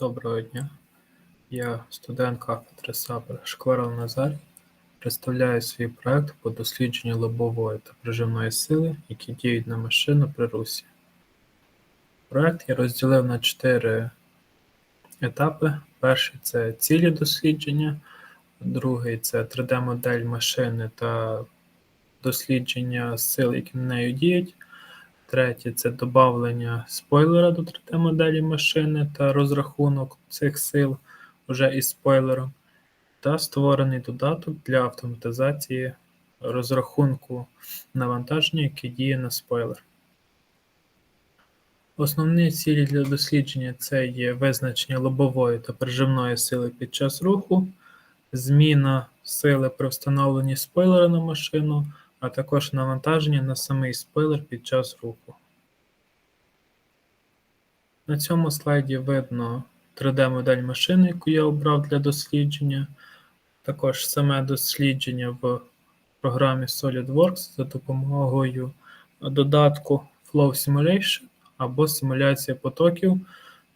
Доброго дня. Я студент кафедри САПР Шкваров Назарій. Представляю свій проект по дослідженню лобової та прижимної сили, які діють на машину при русі. Проект я розділив на чотири етапи. Перший це цілі дослідження, другий це 3D-модель машини та дослідження сил, які на нею діють. Третє це додавлення спойлера до 3D-моделі машини та розрахунок цих сил вже із спойлером, та створений додаток для автоматизації розрахунку навантаження, яке діє на спойлер. Основні цілі для дослідження це є визначення лобової та прижимної сили під час руху, зміна сили при встановленні спойлера на машину, а також навантаження на самий спойлер під час руху. На цьому слайді видно 3D-модель машини, яку я обрав для дослідження. Також саме дослідження в програмі SolidWorks за допомогою додатку Flow Simulation або симуляція потоків,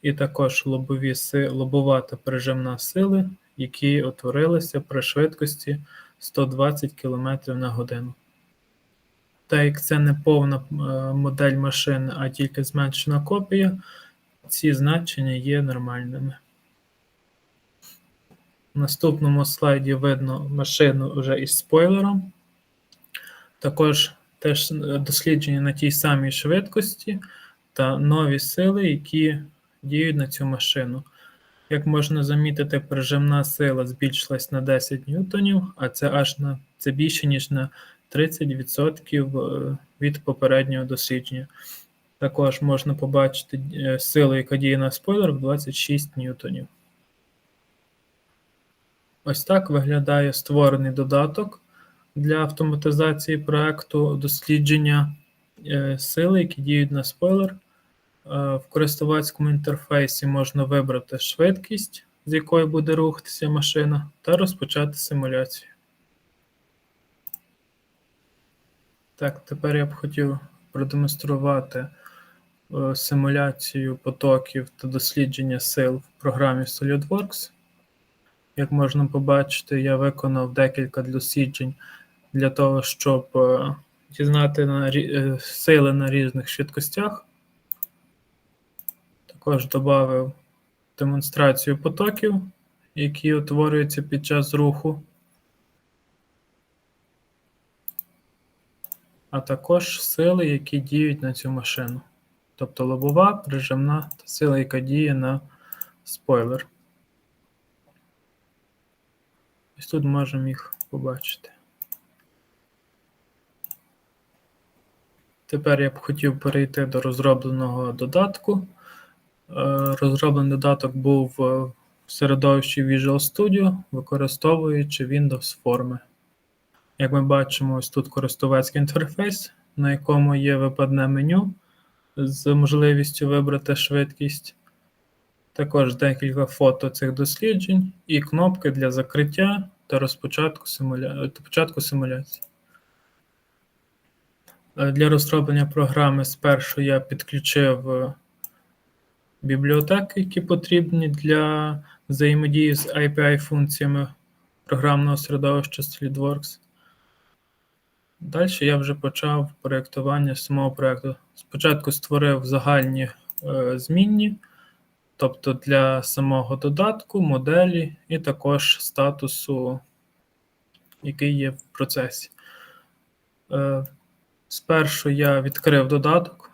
і також лобові лобова та прижимна сили, які утворилися при швидкості 120 км на годину. Так як це не повна е, модель машини, а тільки зменшена копія, ці значення є нормальними. В наступному слайді видно машину вже із спойлером. Також теж е, дослідження на тій самій швидкості та нові сили, які діють на цю машину. Як можна замітити, прижимна сила збільшилась на 10 ньютонів, а це аж на це більше, ніж на 30% е, від попереднього дослідження. Також можна побачити е, силу, яка діє на спойлер, в 26 ньютонів. Ось так виглядає створений додаток для автоматизації проекту дослідження е, сили, які діють на спойлер. В користувацькому інтерфейсі можна вибрати швидкість, з якою буде рухатися машина, та розпочати симуляцію. Так, тепер я б хотів продемонструвати е, симуляцію потоків та дослідження сил в програмі SolidWorks. Як можна побачити, я виконав декілька досліджень для того, щоб е, дізнати на, е, сили на різних швидкостях. Також додав демонстрацію потоків, які утворюються під час руху. А також сили, які діють на цю машину. Тобто лобова, прижимна та сила, яка діє на спойлер. Ось тут можемо їх побачити. Тепер я б хотів перейти до розробленого додатку. Е, Розроблений додаток був в середовищі Visual Studio, використовуючи Windows форми. Як ми бачимо, ось тут користувацький інтерфейс, на якому є випадне меню з можливістю вибрати швидкість. Також декілька фото цих досліджень і кнопки для закриття та розпочатку симуля... та початку симуляції. Е, Для розроблення програми спершу я підключив е, бібліотеки, які потрібні для взаємодії з API-функціями програмного середовища SolidWorks. Далі я вже почав проєктування самого проєкту. Спочатку створив загальні е, змінні, тобто для самого додатку, моделі і також статусу, який є в процесі. Е, спершу я відкрив додаток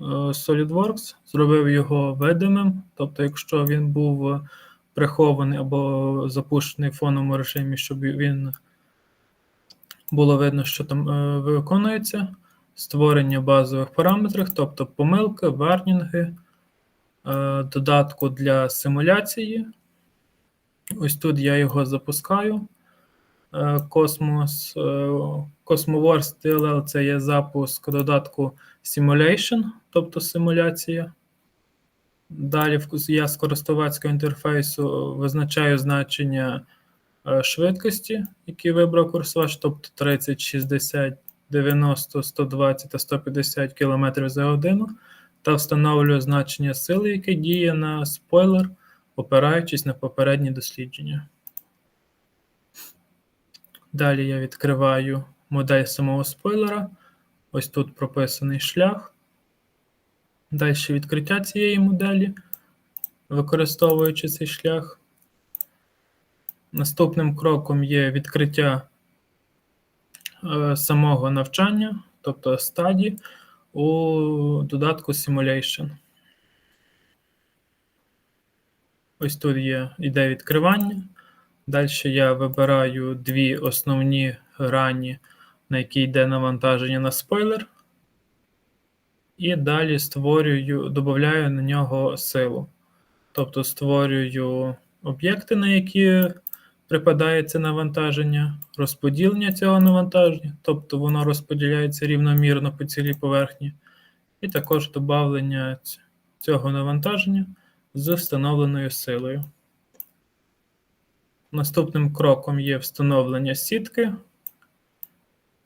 е, SolidWorks, зробив його видимим, тобто, якщо він був прихований або запущений в фоновому режимі, щоб він було видно, що там е, виконується. Створення базових параметрів, тобто помилки, варнінги, е, додатку для симуляції. Ось тут я його запускаю. Е, е, CosmoWars DLL це є запуск додатку Simulation, тобто симуляція. Далі я з користувацького інтерфейсу визначаю значення швидкості, які вибрав користувач, тобто 30, 60, 90, 120 та 150 км за годину, та встановлюю значення сили, яке діє на спойлер опираючись на попередні дослідження. Далі я відкриваю модель самого спойлера. Ось тут прописаний шлях. Далі відкриття цієї моделі, використовуючи цей шлях. Наступним кроком є відкриття е, самого навчання, тобто стадії, у додатку Simulation. Ось тут є іде відкривання. Далі я вибираю дві основні грані, на які йде навантаження на спойлер. І далі створюю, додаю на нього силу. Тобто створюю об'єкти, на які припадає це навантаження, розподілення цього навантаження, тобто воно розподіляється рівномірно по цілій поверхні, і також додавлення цього навантаження з встановленою силою. Наступним кроком є встановлення сітки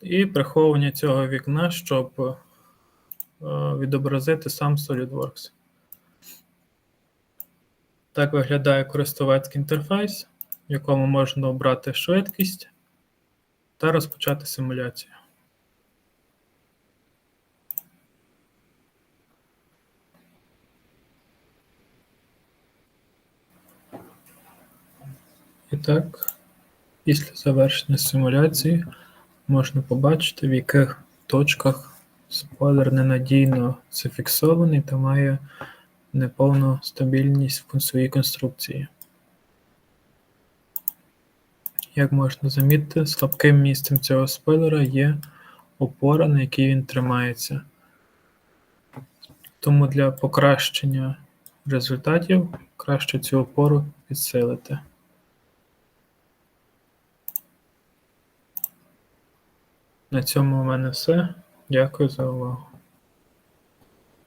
і приховування цього вікна, щоб е, відобразити сам SolidWorks. Так виглядає користувацький інтерфейс, в якому можна обрати швидкість та розпочати симуляцію. І так, після завершення симуляції можна побачити, в яких точках спойлер ненадійно зафіксований та має неповну стабільність в своїй конструкції. Як можна замітити, слабким місцем цього спойлера є опора, на якій він тримається. Тому для покращення результатів краще цю опору підсилити. На цьому у мене все. Дякую за увагу.